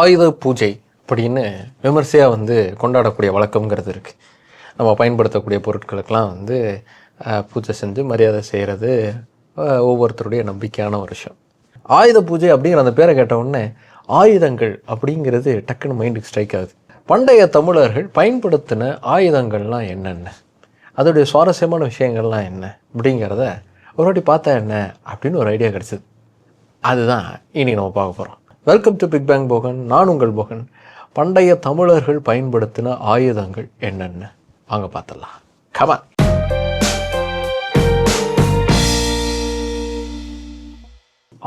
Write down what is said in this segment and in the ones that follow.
ஆயுத பூஜை அப்படின்னு விமர்சையாக வந்து கொண்டாடக்கூடிய வழக்கங்கிறது இருக்குது நம்ம பயன்படுத்தக்கூடிய பொருட்களுக்கெல்லாம் வந்து பூஜை செஞ்சு மரியாதை செய்கிறது ஒவ்வொருத்தருடைய நம்பிக்கையான ஒரு விஷயம். ஆயுத பூஜை அப்படிங்கிற அந்த பேரை கேட்டவுடனே ஆயுதங்கள் அப்படிங்கிறது டக்குன்னு மைண்டுக்கு ஸ்ட்ரைக் ஆகுது. பண்டைய தமிழர்கள் பயன்படுத்தின ஆயுதங்கள்லாம் என்னென்ன? அதோடைய சுவாரஸ்யமான விஷயங்கள்லாம் என்ன? அப்படிங்கிறத ஒரு வாட்டி பார்த்தா என்ன? அப்படின்னு ஒரு ஐடியா கிடச்சிது. அதுதான் இனி நம்ம பார்க்க போகிறோம் welcome to big bang Bogan நான் உங்கள் போகன் பண்டைய தமிழர்கள் பயன்படுத்தின ஆயுதங்கள் என்னென்ன? வாங்க பார்த்துடலாம். கமான்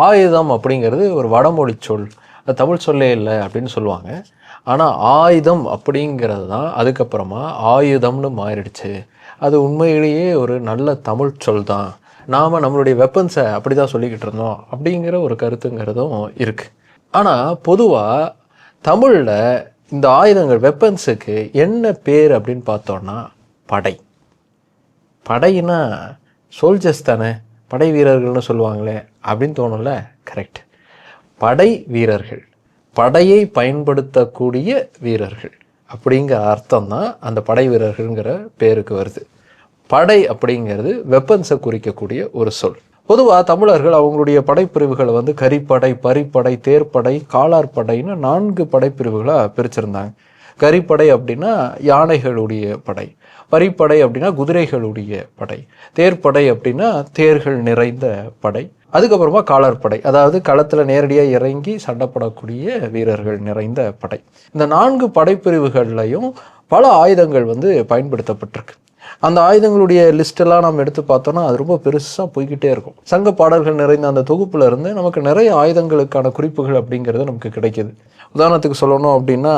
ஆயுதம் அப்படிங்கிறது ஒரு வடமொழி சொல். அது தமிழ் சொல்லே இல்லை அப்படின்னு சொல்லுவாங்க. ஆனால் ஆயுதம் அப்படிங்கிறது தான் அதுக்கப்புறமா ஆயுதம்னு மாறிடுச்சு. அது உண்மையிலேயே ஒரு நல்ல தமிழ் சொல் தான். நாம் நம்மளுடைய வெப்பன்ஸை அப்படி தான் சொல்லிக்கிட்டு இருந்தோம் அப்படிங்கிற ஒரு கருத்துங்கிறதும் இருக்குது ஆனால் பொதுவாக தமிழில் இந்த ஆயுதங்கள் வெப்பன்ஸுக்கு என்ன பேர் அப்படின்னு பார்த்தோன்னா படை. படைனா சோல்ஜர்ஸ் தானே படை வீரர்கள்னு சொல்லுவாங்களே அப்படின்னு தோணும்ல? கரெக்ட் படை வீரர்கள். படையை பயன்படுத்தக்கூடிய வீரர்கள். அப்படிங்கிற அர்த்தம் தான் அந்த படை வீரர்கள்ங்கிற பேருக்கு வருது. படை அப்படிங்கிறது வெப்பன்ஸை குறிக்கக்கூடிய ஒரு சொல். பொதுவாக தமிழர்கள் அவங்களுடைய படைப்பிரிவுகளை வந்து கரிப்படை பரிப்படை தேர்ப்படை காலார்படைன்னு நான்கு படைப்பிரிவுகளாக பிரிச்சிருந்தாங்க. கரிப்படை அப்படின்னா யானைகளுடைய படை பரிப்படை அப்படின்னா குதிரைகளுடைய படை தேர்ப்படை அப்படின்னா தேர்கள் நிறைந்த படை அதுக்கப்புறமா காலார்படை அதாவது களத்தில் நேரடியாக இறங்கி சண்டைப்படக்கூடிய வீரர்கள் நிறைந்த படை. இந்த நான்கு படைப்பிரிவுகள்லையும் பல ஆயுதங்கள் வந்து பயன்படுத்தப்பட்டிருக்கு. அந்த ஆயுதங்களுடைய லிஸ்டெல்லாம் நம்ம எடுத்து பார்த்தோம்னா அது ரொம்ப பெருசாக போய்கிட்டே இருக்கும். சங்க பாடல்கள் நிறைந்த அந்த தொகுப்புல இருந்து நமக்கு நிறைய ஆயுதங்களுக்கான குறிப்புகள் அப்படிங்கிறது நமக்கு கிடைக்குது. உதாரணத்துக்கு சொல்லணும் அப்படின்னா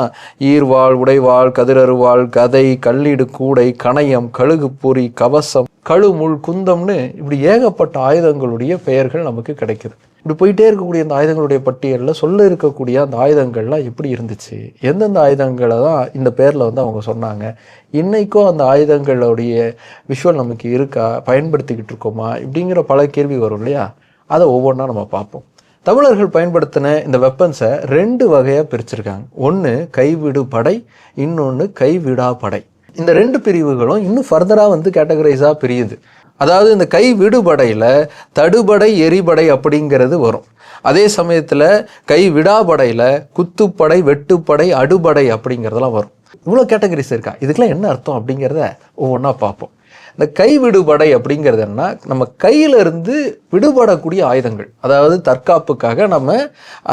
ஈர்வாள் உடைவாள் கதிரருவாள் கதை கல்லீடு கூடை கணையம் கழுகு பொறி கவசம் கழுமுள் குந்தம்னு இப்படி ஏகப்பட்ட ஆயுதங்களுடைய பெயர்கள் நமக்கு கிடைக்குது. இப்படி போயிட்டே இருக்கக்கூடிய அந்த ஆயுதங்களுடைய பட்டியலில் சொல்ல இருக்கக்கூடிய அந்த ஆயுதங்கள்லாம் எப்படி இருந்துச்சு? எந்தெந்த ஆயுதங்களை தான் இந்த பேரில் வந்து அவங்க சொன்னாங்க? இன்றைக்கும் அந்த ஆயுதங்களுடைய விஷுவல் நமக்கு இருக்கா? பயன்படுத்திக்கிட்டு இருக்கோமா? இப்படிங்கிற பல கேள்வி வரும் இல்லையா? அதை ஒவ்வொன்றா நம்ம பார்ப்போம். தமிழர்கள் பயன்படுத்தின இந்த வெப்பன்ஸை ரெண்டு வகையாக பிரிச்சிருக்காங்க. ஒன்று கைவிடு படை இன்னொன்று கைவிடா படை. இந்த ரெண்டு பிரிவுகளும் இன்னும் ஃபர்தராக வந்து கேட்டகரைஸாக பிரியுது. அதாவது இந்த கை விடுபடையில் தடுபடை எரிபடை அப்படிங்கிறது வரும். அதே சமயத்தில் கை விடாபடையில் குத்துப்படை வெட்டுப்படை அடுபடை அப்படிங்கிறதெல்லாம் வரும். இவ்வளோ கேட்டகரிஸ் இருக்கா? இதுக்கெல்லாம் என்ன அர்த்தம் அப்படிங்கிறத ஒவ்வொன்றா பார்ப்போம். இந்த கை விடுபடை அப்படிங்கிறது என்ன நம்ம கையிலிருந்து விடுபடக்கூடிய ஆயுதங்கள். அதாவது தற்காப்புக்காக நம்ம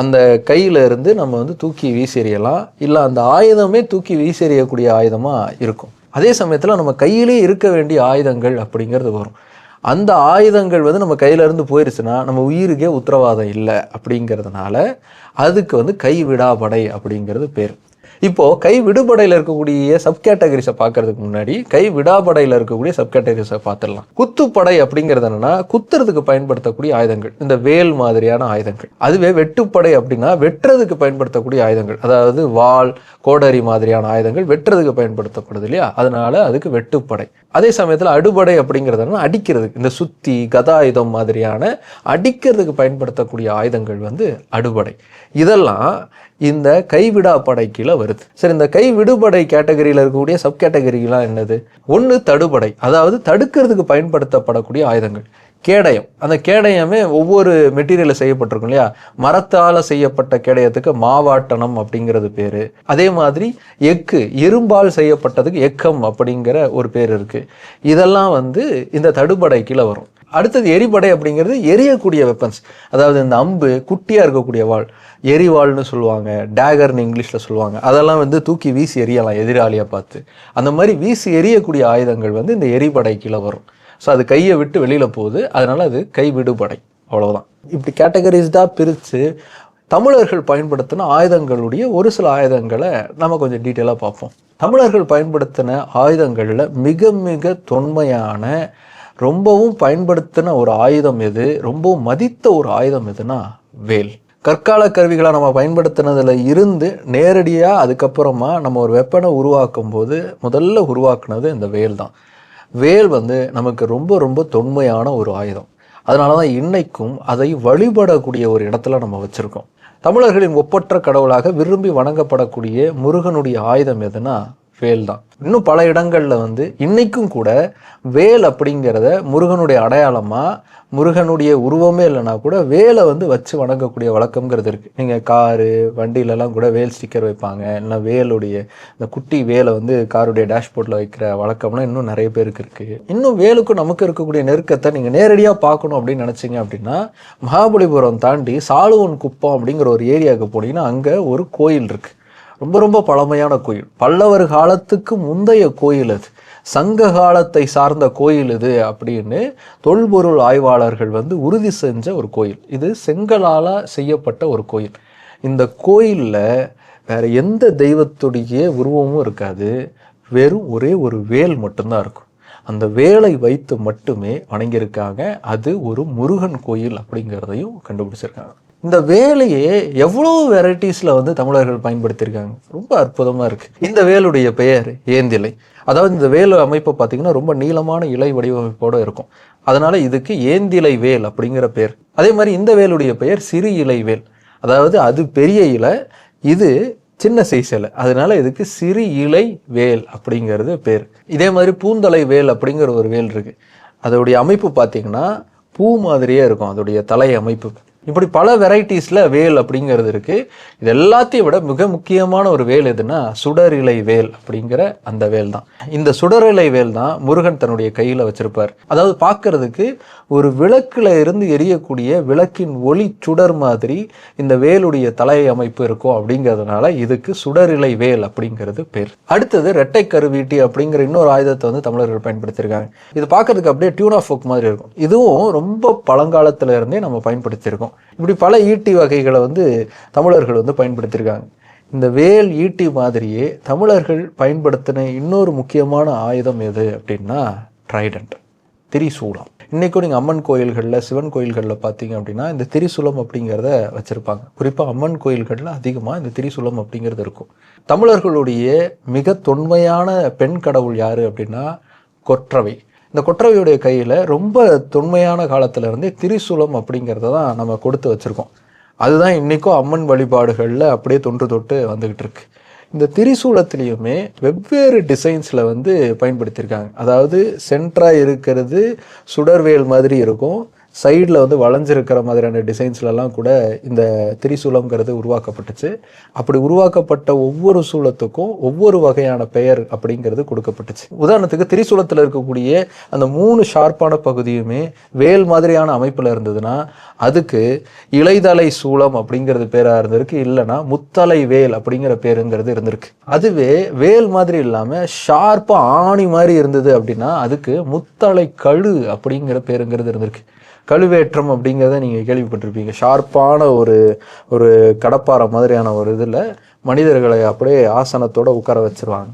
அந்த கையிலிருந்து நம்ம வந்து தூக்கி வீசெறியலாம் இல்லை அந்த ஆயுதமே தூக்கி வீசெறியக்கூடிய ஆயுதமாக இருக்கும். அதே சமயத்தில் நம்ம கையிலே இருக்க வேண்டிய ஆயுதங்கள் அப்படிங்கிறது வரும். அந்த ஆயுதங்கள் வந்து நம்ம கையில இருந்து போயிருச்சுன்னா நம்ம உயிருக்கே உத்தரவாதம் இல்லை அப்படிங்கிறதுனால அதுக்கு வந்து கை விடாபடை அப்படிங்கிறது பேர். இப்போது கை விடுபடையில் இருக்கக்கூடிய சப் கேட்டகரிஸை பார்க்கறதுக்கு முன்னாடி கை விடாபடையில் இருக்கக்கூடிய சப் கேட்டகரிஸை பார்த்துடலாம். குத்துப்படை அப்படிங்கிறது என்னன்னா குத்துறதுக்கு பயன்படுத்தக்கூடிய ஆயுதங்கள். இந்த வேல் மாதிரியான ஆயுதங்கள். அதுவே வெட்டுப்படை அப்படின்னா வெட்டுறதுக்கு பயன்படுத்தக்கூடிய ஆயுதங்கள். அதாவது வாள் கோடரி மாதிரியான ஆயுதங்கள் வெட்டுறதுக்கு பயன்படுத்தப்படுது இல்லையா? அதனால அதுக்கு வெட்டுப்படை. அதே சமயத்தில் அடுபடை அப்படிங்கிறதுனா அடிக்கிறது அடிக்கிறதுக்கு. இந்த சுத்தி கதாயுதம் மாதிரியான அடிக்கிறதுக்கு பயன்படுத்தக்கூடிய ஆயுதங்கள் வந்து அடுபடை. இதெல்லாம் இந்த கைவிடா படை கீழே வருது. சரி இந்த கை விடுபடை கேட்டகரியில் இருக்கக்கூடிய சப் கேட்டகரிலாம் என்னது? ஒன்று தடுபடை அதாவது தடுக்கிறதுக்கு பயன்படுத்தப்படக்கூடிய ஆயுதங்கள். கேடயம். அந்த கேடயமே ஒவ்வொரு மெட்டீரியலில் செய்யப்பட்டிருக்கும் இல்லையா? மரத்தால் செய்யப்பட்ட கேடயத்துக்கு மாவாட்டனம் அப்படிங்கிறது பேர். அதே மாதிரி எக்கு இரும்பால் செய்யப்பட்டதுக்கு எக்கம் அப்படிங்கிற ஒரு பேர் இருக்குது இதெல்லாம் வந்து இந்த தடுபடை கீழே வரும். அடுத்தது எரிபடை அப்படிங்கிறது எரியக்கூடிய வெப்பன்ஸ் அதாவது இந்த அம்பு குட்டியாக இருக்கக்கூடிய வாள். எரிவாள்னு சொல்லுவாங்க. டேகர்னு இங்கிலீஷில் சொல்லுவாங்க. அதெல்லாம் வந்து தூக்கி வீசி எறியலாம் எதிராளியை பார்த்து. அந்த மாதிரி வீசி எரியக்கூடிய ஆயுதங்கள் வந்து இந்த எரிபடை கீழே வரும். ஸோ அது கையை விட்டு வெளியில் போகுது. அதனால் அது கை விடுபடை. இப்படி கேட்டகரிஸ்டாக பிரித்து தமிழர்கள் பயன்படுத்தின ஆயுதங்களுடைய ஒரு சில ஆயுதங்களை நம்ம கொஞ்சம் டீட்டெயிலாக பார்ப்போம். தமிழர்கள் பயன்படுத்தின ஆயுதங்களில் மிக மிக தொன்மையான ரொம்பவும் பயன்படுத்தின ஒரு ஆயுதம் எது? ரொம்பவும் மதித்த ஒரு ஆயுதம் எதுனா வேல். கற்கால கருவிகளை நம்ம பயன்படுத்தினதில் இருந்து நேரடியாக அதுக்கப்புறமா நம்ம ஒரு வெப்பனை உருவாக்கும் போது முதல்ல உருவாக்குனது இந்த வேல் தான். வேல் வந்து நமக்கு ரொம்ப ரொம்ப தொன்மையான ஒரு ஆயுதம். அதனால தான் இன்னைக்கும் அதை வழிபடக்கூடிய ஒரு இடத்துல நம்ம வச்சுருக்கோம். தமிழர்களின் ஒப்பற்ற கடவுளாக விரும்பி வணங்கப்படக்கூடிய முருகனுடைய ஆயுதம் எதுனா வேல் தான். இன்னும் பல இடங்களில் வந்து இன்றைக்கும் கூட வேல் அப்படிங்கிறத முருகனுடைய அடையாளமாக முருகனுடைய உருவமே இல்லைனா கூட வேலை வந்து வச்சு வணங்கக்கூடிய வழக்கம்ங்கிறது இருக்குது நீங்கள் காரு வண்டியிலலாம் கூட வேல் ஸ்டிக்கர் வைப்பாங்க. இல்லைனா வேலுடைய இந்த குட்டி வேலை வந்து காருடைய டேஷ்போர்டில் வைக்கிற வழக்கம்லாம் இன்னும் நிறைய பேருக்கு இருக்குது இன்னும் வேலுக்கும் நமக்கு இருக்கக்கூடிய நெருக்கத்தை நீங்கள் நேரடியாக பார்க்கணும் அப்படின்னு நினச்சிங்க அப்படின்னா மகாபலிபுரம் தாண்டி சாலுவன் குப்பம் அப்படிங்கிற ஒரு ஏரியாவுக்கு போனீங்கன்னா அங்கே ஒரு கோயில் இருக்குது ரொம்ப ரொம்ப பழமையான கோயில். பல்லவர் காலத்துக்கு முந்தைய கோயில் அது. சங்க காலத்தை சார்ந்த கோயில் இது அப்படின்னு தொல்பொருள் ஆய்வாளர்கள் வந்து உறுதி செஞ்ச ஒரு கோயில். இது செங்கலால் செய்யப்பட்ட ஒரு கோயில். இந்த கோயிலில் வேற எந்த தெய்வத்துடைய உருவமும் இருக்காது. வெறும் ஒரே ஒரு வேல் மட்டும்தான் இருக்கும். அந்த வேலை வைத்து மட்டுமே வணங்கியிருக்காங்க. அது ஒரு முருகன் கோயில் அப்படிங்கிறதையும் கண்டுபிடிச்சிருக்காங்க. இந்த வேலையே எவ்வளோ வெரைட்டிஸில் வந்து தமிழர்கள் பயன்படுத்தியிருக்காங்க? ரொம்ப அற்புதமாக இருக்குது இந்த வேலுடைய பெயர் ஏந்திலை. அதாவது இந்த வேல் அமைப்பை பார்த்தீங்கன்னா ரொம்ப நீளமான இலை வடிவமைப்போடு இருக்கும். அதனால் இதுக்கு ஏந்திலை வேல் அப்படிங்கிற பேர் அதே மாதிரி இந்த வேலுடைய பெயர் சிறு இலை வேல். அதாவது அது பெரிய இலை இது சின்ன சைஸ் இலை. அதனால இதுக்கு சிறு இலை வேல் அப்படிங்கிறது பேர். இதே மாதிரி பூந்தலை வேல் அப்படிங்கிற ஒரு வேல் இருக்குது அதோடைய அமைப்பு பார்த்தீங்கன்னா பூ மாதிரியே இருக்கும். அதோடைய தலை அமைப்பு இப்படி பல வெரைட்டிஸில் வேல் அப்படிங்கிறது இருக்குது இது எல்லாத்தையும் விட மிக முக்கியமான ஒரு வேல் எதுனா சுடரிலை வேல் அப்படிங்கிற அந்த வேல் தான். இந்த சுடரிலை வேல் தான் முருகன் தன்னுடைய கையில் வச்சுருப்பார். அதாவது பார்க்கறதுக்கு ஒரு விளக்கில் இருந்து எரியக்கூடிய விளக்கின் ஒளி சுடர் மாதிரி இந்த வேலுடைய தலை அமைப்பு இருக்கும் அப்படிங்கிறதுனால இதுக்கு சுடரிலை வேல் அப்படிங்கிறது பேர். அடுத்தது ரெட்டை கருவீட்டி அப்படிங்கிற இன்னொரு ஆயுதத்தை வந்து தமிழர்கள் பயன்படுத்தியிருக்காங்க. இது பார்க்கறதுக்கு அப்படியே டியூன் ஆஃப் ஃபோக் மாதிரி இருக்கும். இதுவும் ரொம்ப பழங்காலத்துல இருந்தே நம்ம பயன்படுத்தியிருக்கோம். இப்படி பல ஈட்டி வகைகளை வந்து தமிழர்கள் வந்து பயன்படுத்தியிருக்காங்க. இந்த வேல் ஈட்டி மாதிரியே தமிழர்கள் பயன்படுத்தின இன்னொரு முக்கியமான ஆயுதம் எது அப்படின்னா ட்ரைடன்ட் திரிசூலம். இன்றைக்கும் நீங்கள் அம்மன் கோயில்களில் சிவன் கோயில்களில் பார்த்தீங்க அப்படின்னா இந்த திரிசூலம் அப்படிங்கிறத வச்சுருப்பாங்க. குறிப்பாக அம்மன் கோயில்களில் அதிகமாக இந்த திரிசூலம் அப்படிங்கிறது இருக்கும். தமிழர்களுடைய மிக தொன்மையான பெண் கடவுள் யார் அப்படின்னா கொற்றவை. இந்த கொற்றவையுடைய கையில் ரொம்ப தொன்மையான காலத்திலேருந்தே திரிசூலம் அப்படிங்கிறத தான் நம்ம கொடுத்து வச்சுருக்கோம். அதுதான் இன்றைக்கும் அம்மன் வழிபாடுகளில் அப்படியே தொன்று தொட்டு வந்துக்கிட்டு இருக்கு. இந்த திரிசூலத்திலையுமே வெவ்வேறு டிசைன்ஸில் வந்து பயன்படுத்தியிருக்காங்க. அதாவது சென்ட்ராக இருக்கிறது சுடர்வேல் மாதிரி இருக்கும். சைடில் வந்து வளைஞ்சிருக்கிற மாதிரியான டிசைன்ஸ்லலாம் கூட இந்த திரிசூலம்ங்கிறது உருவாக்கப்பட்டுச்சு. அப்படி உருவாக்கப்பட்ட ஒவ்வொரு சூலத்துக்கும் ஒவ்வொரு வகையான பெயர் அப்படிங்கிறது கொடுக்கப்பட்டுச்சு. உதாரணத்துக்கு திரிசூலத்தில் இருக்கக்கூடிய அந்த மூணு ஷார்ப்பான பகுதியுமே வேல் மாதிரியான அமைப்பில் இருந்ததுன்னா அதுக்கு இலைதலை சூலம் அப்படிங்கிறது பேராக இருந்திருக்கு இல்லைன்னா முத்தலை வேல் அப்படிங்கிற பேருங்கிறது இருந்திருக்கு. அதுவே வேல் மாதிரி இல்லாமல் ஷார்ப்பாக ஆணி மாதிரி இருந்தது அப்படின்னா அதுக்கு முத்தலை கழு அப்படிங்கிற பேருங்கிறது இருந்திருக்கு. கழுவேற்றம் அப்படிங்கிறத நீங்கள் கேள்விப்பட்டிருப்பீங்க. ஷார்ப்பான ஒரு ஒரு கடப்பாறை மாதிரியான ஒரு இதில் மனிதர்களை அப்படியே ஆசனத்தோடு உட்கார வச்சுருவாங்க.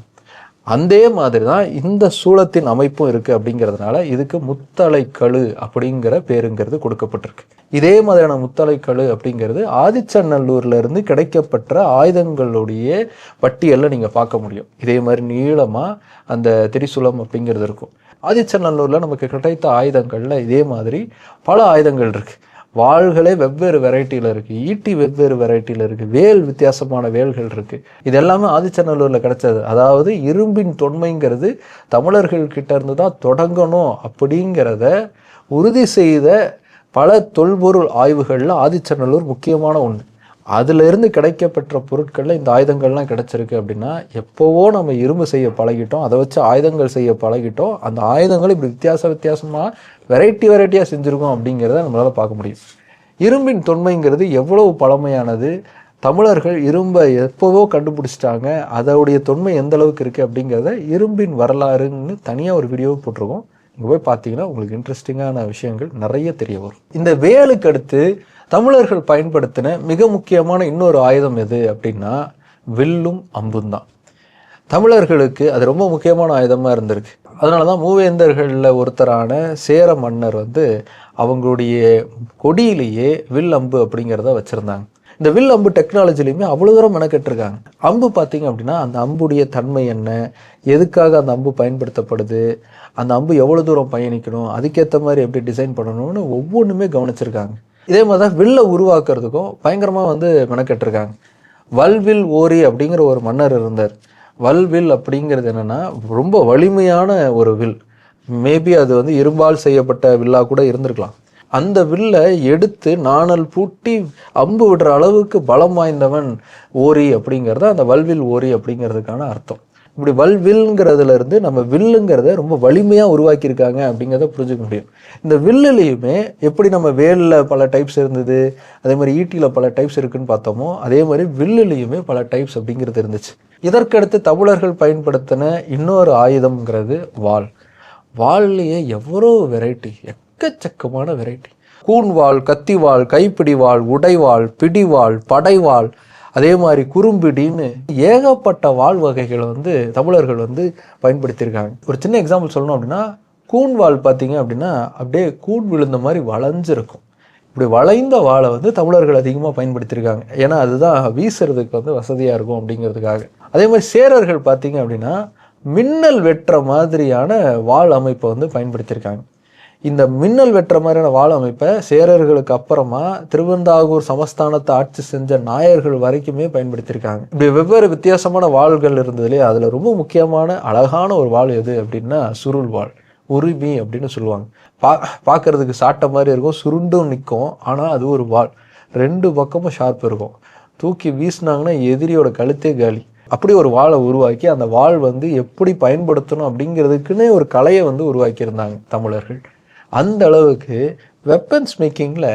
அதே மாதிரி தான் இந்த சூலத்தின் அமைப்பும் இருக்குது அப்படிங்கிறதுனால இதுக்கு முத்தலை கழு அப்படிங்கிற பேருங்கிறது கொடுக்கப்பட்டிருக்கு. இதே மாதிரியான முத்தலை கழு அப்படிங்கிறது ஆதிச்சநல்லூர்லேருந்து கிடைக்கப்பட்ட ஆயுதங்களுடைய பட்டியலில் நீங்கள் பார்க்க முடியும். இதே மாதிரி நீளமாக அந்த திரிசூலம் அப்படிங்கிறது இருக்கும். ஆதிச்சநல்லூரில் நமக்கு கிடைத்த ஆயுதங்களில் இதே மாதிரி பல ஆயுதங்கள் இருக்குது வாள்களே வெவ்வேறு வெரைட்டியில் இருக்குது ஈட்டி வெவ்வேறு வெரைட்டியில் இருக்குது வேல் வித்தியாசமான வேல்கள் இருக்குது இது எல்லாமே ஆதிச்சநல்லூரில் கிடைச்சது. அதாவது இரும்பின் தொன்மைங்கிறது தமிழர்கள் கிட்டேருந்து தான் தொடங்கணும் அப்படிங்கிறத உறுதி செய்த பல தொல்பொருள் ஆய்வுகளில் ஆதிச்சநல்லூர் முக்கியமான ஒன்று அதிலிருந்து கிடைக்கப்பெற்ற பொருட்களில் இந்த ஆயுதங்கள்லாம் கிடச்சிருக்கு அப்படின்னா எப்போவோ நம்ம இரும்பு செய்ய பழகிட்டோம் அதை வச்சு ஆயுதங்கள் செய்ய பழகிட்டோம் அந்த ஆயுதங்கள் இப்படி வித்தியாச வித்தியாசமாக வெரைட்டி வெரைட்டியாக செஞ்சுருக்கோம் அப்படிங்கிறத நம்மளால் பார்க்க முடியும். இரும்பின் தொன்மைங்கிறது எவ்வளவு பழமையானது தமிழர்கள் இரும்பை எப்போவோ கண்டுபிடிச்சிட்டாங்க அதோடைய தொன்மை எந்த அளவுக்கு இருக்குது அப்படிங்கிறத இரும்பின் வரலாறுன்னு தனியாக ஒரு வீடியோ போட்டிருக்கோம். இங்கே போய் பார்த்தீங்கன்னா உங்களுக்கு இன்ட்ரெஸ்டிங்கான விஷயங்கள் நிறைய தெரிய வரும். இந்த வேலுக்கு அடுத்து தமிழர்கள் பயன்படுத்தின மிக முக்கியமான இன்னொரு ஆயுதம் எது அப்படின்னா வில்லும் அம்பும் தான். தமிழர்களுக்கு அது ரொம்ப முக்கியமான ஆயுதமாக இருந்திருக்கு. அதனால தான் மூவேந்தர்களில் ஒருத்தரான சேர மன்னர் வந்து அவங்களுடைய கொடியிலேயே வில் அம்பு அப்படிங்கிறத வச்சுருந்தாங்க. இந்த வில் அம்பு டெக்னாலஜிலையுமே அவ்வளோ தூரம் மெனக்கெட்டுருக்காங்க. அம்பு பார்த்தீங்க அப்படின்னா அந்த அம்புடைய தன்மை என்ன? எதுக்காக அந்த அம்பு பயன்படுத்தப்படுது? அந்த அம்பு எவ்வளோ தூரம் பயணிக்கணும்? அதுக்கேற்ற மாதிரி எப்படி டிசைன் பண்ணணும்னு ஒவ்வொன்றுமே கவனிச்சிருக்காங்க. இதே மாதிரி தான் வில்லை உருவாக்குறதுக்கும் பயங்கரமாக வந்து மெனக்கெட்டிருக்காங்க. வல்வில் ஓரி அப்படிங்கிற ஒரு மன்னர் இருந்தார். வல்வில் அப்படிங்கிறது என்னென்னா ரொம்ப வலிமையான ஒரு வில். மேபி அது வந்து இரும்பால் செய்யப்பட்ட வில்லா கூட இருந்திருக்கலாம். அந்த வில்லை எடுத்து நாணல் பூட்டி அம்பு விடுற அளவுக்கு பலம் வாய்ந்தவன் ஓரி அப்படிங்கிறது அந்த வல்வில் ஓரி அப்படிங்கிறதுக்கான அர்த்தம். இப்படி வல்வில்ங்கிறதுல இருந்து நம்ம வில்லுங்கிறத ரொம்ப வலிமையாக உருவாக்கியிருக்காங்க அப்படிங்கிறத புரிஞ்சுக்க முடியும். இந்த வில்லுலேயுமே எப்படி நம்ம வேலில் பல டைப்ஸ் இருந்தது அதே மாதிரி ஈட்டியில் பல டைப்ஸ் இருக்குன்னு பார்த்தோமோ அதே மாதிரி வில்லுலேயுமே பல டைப்ஸ் அப்படிங்கிறது இருந்துச்சு. இதற்கடுத்து தமிழர்கள் பயன்படுத்தின இன்னொரு ஆயுதம்ங்கிறது வாள் வாள்லேயே எவ்வளோ வெரைட்டி எக்கச்சக்கமான வெரைட்டி கூண்வாள் கத்திவாள் கைப்பிடிவாள் உடைவாள் பிடிவாள் படைவாள் அதே மாதிரி குறும்பிடின்னு ஏகப்பட்ட வாள் வகைகளை வந்து தமிழர்கள் வந்து பயன்படுத்தியிருக்காங்க. ஒரு சின்ன எக்ஸாம்பிள் சொல்லணும் அப்படின்னா கூன் வால் பார்த்தீங்க அப்படின்னா அப்படியே கூன் விழுந்த மாதிரி வளைஞ்சிருக்கும். இப்படி வளைந்த வாளை வந்து தமிழர்கள் அதிகமாக பயன்படுத்தியிருக்காங்க. ஏன்னா அதுதான் வீசுறதுக்கு வந்து வசதியாக இருக்கும் அப்படிங்கிறதுக்காக. அதே மாதிரி சேரர்கள் பார்த்தீங்க அப்படின்னா மின்னல் வெட்டுற மாதிரியான வாள் அமைப்பை வந்து பயன்படுத்தியிருக்காங்க. இந்த மின்னல் வெட்டுற மாதிரியான வாள் அமைப்பை சேரர்களுக்கு அப்புறமா திருவந்தாகூர் சமஸ்தானத்தை ஆட்சி செஞ்ச நாயர்கள் வரைக்குமே பயன்படுத்தியிருக்காங்க. இப்படி வெவ்வேறு வித்தியாசமான வாள்கள் இருந்ததுலேயே அதில் ரொம்ப முக்கியமான அழகான ஒரு வாள் எது அப்படின்னா சுருள் வாள். உரிமி அப்படின்னு சொல்லுவாங்க. பா பார்க்கறதுக்கு சாட்டை மாதிரி இருக்கும் சுருண்டும் நிற்கும் ஆனால் அது ஒரு வாள். ரெண்டு பக்கமும் ஷார்ப் இருக்கும். தூக்கி வீசினாங்கன்னா எதிரியோட கழுத்தே காலி. அப்படி ஒரு வாளை உருவாக்கி அந்த வாள் வந்து எப்படி பயன்படுத்தணும் அப்படிங்கிறதுக்குன்னே ஒரு கலையை வந்து உருவாக்கியிருந்தாங்க தமிழர்கள். அந்த அளவுக்கு வெப்பன்ஸ் மேக்கிங்கில்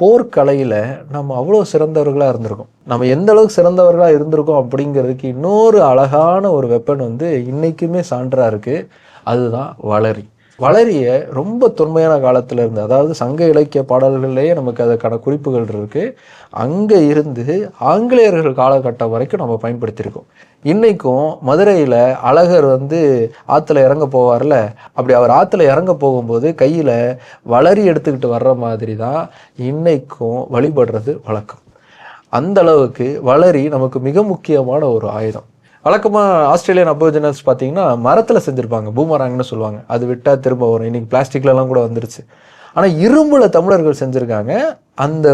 போர்க்கலையில் நம்ம அவ்வளோ சிறந்தவர்களாக இருந்திருக்கோம். நம்ம எந்த அளவுக்கு சிறந்தவர்களாக இருந்திருக்கோம் அப்படிங்கிறதுக்கு இன்னொரு அழகான ஒரு வெப்பன் வந்து இன்றைக்குமே சான்றாக இருக்குது அதுதான் வளரி. வளரிய ரொம்ப தொன்மையான காலத்தில் இருந்து அதாவது சங்க இலக்கிய பாடல்கள்லேயே நமக்கு அதற்கான குறிப்புகள் இருக்குது அங்கே இருந்து ஆங்கிலேயர்கள் காலகட்டம் வரைக்கும் நம்ம பயன்படுத்தியிருக்கோம். இன்றைக்கும் மதுரையில் அழகர் வந்து ஆற்றுல இறங்க போவார்ல அப்படி அவர் ஆற்றுல இறங்க போகும்போது கையில் வளரி எடுத்துக்கிட்டு வர்ற மாதிரி தான் இன்றைக்கும் வழிபடுறது வழக்கம். அந்த அளவுக்கு வளரி நமக்கு மிக முக்கியமான ஒரு ஆயுதம். வழக்கமாக ஆஸ்திரேலியன் அபோஜனல்ஸ் பார்த்தீங்கன்னா மரத்தில் செஞ்சுருப்பாங்க பூமராங்கன்னு சொல்லுவாங்க. அது விட்டால் திரும்ப வரும். இன்றைக்கி பிளாஸ்டிக்லலாம் கூட வந்துருச்சு. ஆனால் இரும்பில் தமிழர்கள் செஞ்சுருக்காங்க. அந்த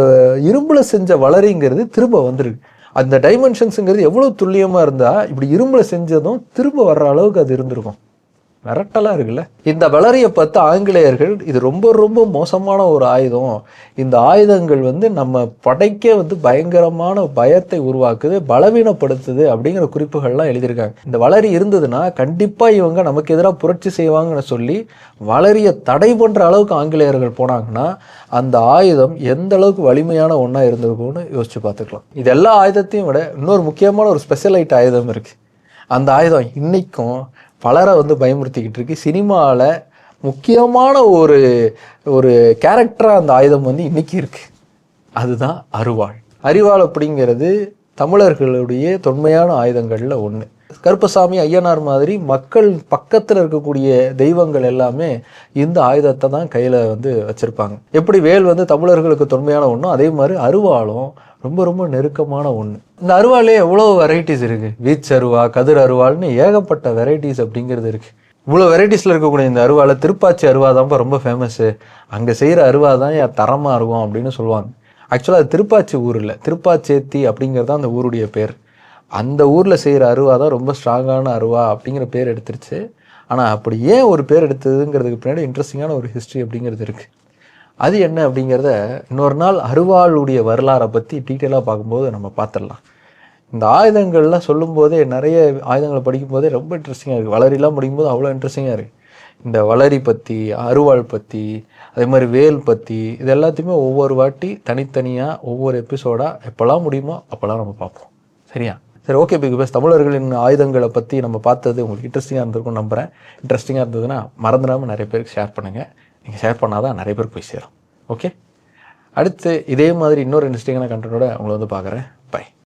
இரும்பில் செஞ்ச வளரிங்கிறது திரும்ப வந்துருக்கு. அந்த டைமென்ஷன்ஸுங்கிறது எவ்வளோ துல்லியமாக இருந்தால் இப்படி இரும்பில் செஞ்சதும் திரும்ப வர்ற அளவுக்கு அது இருந்திருக்கும். மிரட்டலாக இருக்குல்ல? இந்த வளரியை பார்த்து ஆங்கிலேயர்கள் இது ரொம்ப ரொம்ப மோசமான ஒரு ஆயுதம். இந்த ஆயுதங்கள் வந்து நம்ம படைக்கே வந்து பயங்கரமான பயத்தை உருவாக்குது பலவீனப்படுத்துது அப்படிங்கிற குறிப்புகள்லாம் எழுதியிருக்காங்க. இந்த வளரி இருந்ததுன்னா கண்டிப்பாக இவங்க நமக்கு எதிராக புரட்சி செய்வாங்கன்னு சொல்லி வளரியை தடை பண்ணுற அளவுக்கு ஆங்கிலேயர்கள் போனாங்கன்னா அந்த ஆயுதம் எந்த அளவுக்கு வலிமையான ஒன்றா இருந்திருக்கும்னு யோசிச்சு பார்த்துக்கலாம். இது எல்லா ஆயுதத்தையும் விட இன்னொரு முக்கியமான ஒரு ஸ்பெஷலைட் ஆயுதம் இருக்குது அந்த ஆயுதம் இன்றைக்கும் பலரை வந்து பயமுறுத்திக்கிட்டு இருக்கு. சினிமாவில் முக்கியமான ஒரு ஒரு கேரக்டராக அந்த ஆயுதம் வந்து இன்னைக்கு இருக்கு. அதுதான் அருவாள். அரிவாள் அப்படிங்கிறது தமிழர்களுடைய தொன்மையான ஆயுதங்களில் ஒன்று கருப்பசாமி ஐயனார் மாதிரி மக்கள் பக்கத்தில் இருக்கக்கூடிய தெய்வங்கள் எல்லாமே இந்த ஆயுதத்தை தான் கையில் வந்து வச்சுருப்பாங்க. எப்படி வேல் வந்து தமிழர்களுக்கு தொன்மையான ஒன்றும் அதே மாதிரி அருவாளும் ரொம்ப ரொம்ப நெருக்கமான ஒன்று இந்த அருவாலே எவ்வளோ வெரைட்டிஸ் இருக்குது வீச் அருவா கதிர் அருவாள்னு ஏகப்பட்ட வெரைட்டிஸ் அப்படிங்கிறது இருக்குது இவ்வளோ வெரைட்டிஸில் இருக்கக்கூடிய இந்த அருவாவில் திருப்பாச்சி அருவா தான்ப்பா ரொம்ப ஃபேமஸ்ஸு அங்கே செய்கிற அருவா தான் என் தரமாக இருக்கும் அப்படின்னு சொல்லுவாங்க. ஆக்சுவலாக அது திருப்பாச்சி ஊர் இல்லை. திருப்பாச்சேத்தி அப்படிங்கிறது தான் அந்த ஊருடைய பேர். அந்த ஊரில் செய்கிற அருவா தான் ரொம்ப ஸ்ட்ராங்கான அருவா அப்படிங்கிற பேர் எடுத்துருச்சு. ஆனால் அப்படி ஏன் ஒரு பேர் எடுத்ததுங்கிறதுக்கு பின்னாடி இன்ட்ரெஸ்டிங்கான ஒரு ஹிஸ்ட்ரி அப்படிங்கிறது இருக்குது அது என்ன அப்படிங்கிறத இன்னொரு நாள் அருவாளுடைய வரலாறை பற்றி டீட்டெயிலாக பார்க்கும்போது நம்ம பார்த்துடலாம். இந்த ஆயுதங்கள்லாம் சொல்லும்போதே நிறைய ஆயுதங்களை படிக்கும்போதே ரொம்ப இன்ட்ரெஸ்டிங்காக இருக்குது வளரிலாம் படிக்கும்போது அவ்வளோ இன்ட்ரெஸ்டிங்காக இருக்குது இந்த வளரி பற்றி அருவாள் பற்றி அதே மாதிரி வேல் பற்றி இது எல்லாத்தையுமே ஒவ்வொரு வாட்டி தனித்தனியாக ஒவ்வொரு எபிசோடாக எப்போல்லாம் முடியுமோ அப்போல்லாம் நம்ம பார்ப்போம். சரியா? சரி ஓகே பிக் பேஸ் தமிழர்களின் ஆயுதங்களை பற்றி நம்ம பார்த்தது உங்களுக்கு இன்ட்ரெஸ்டிங்காக இருந்திருக்கும் நம்புகிறேன் இன்ட்ரெஸ்டிங்காக இருந்ததுன்னா மறந்துடாமல் நிறைய பேருக்கு ஷேர் பண்ணுங்கள் நீங்கள் ஷேர் பண்ணால் தான் நிறைய பேர் போய் சேரும். ஓகே அடுத்து இதே மாதிரி இன்னொரு இன்ட்ரெஸ்டிங்கான கண்டனோட உங்களை வந்து பார்க்குறேன். பை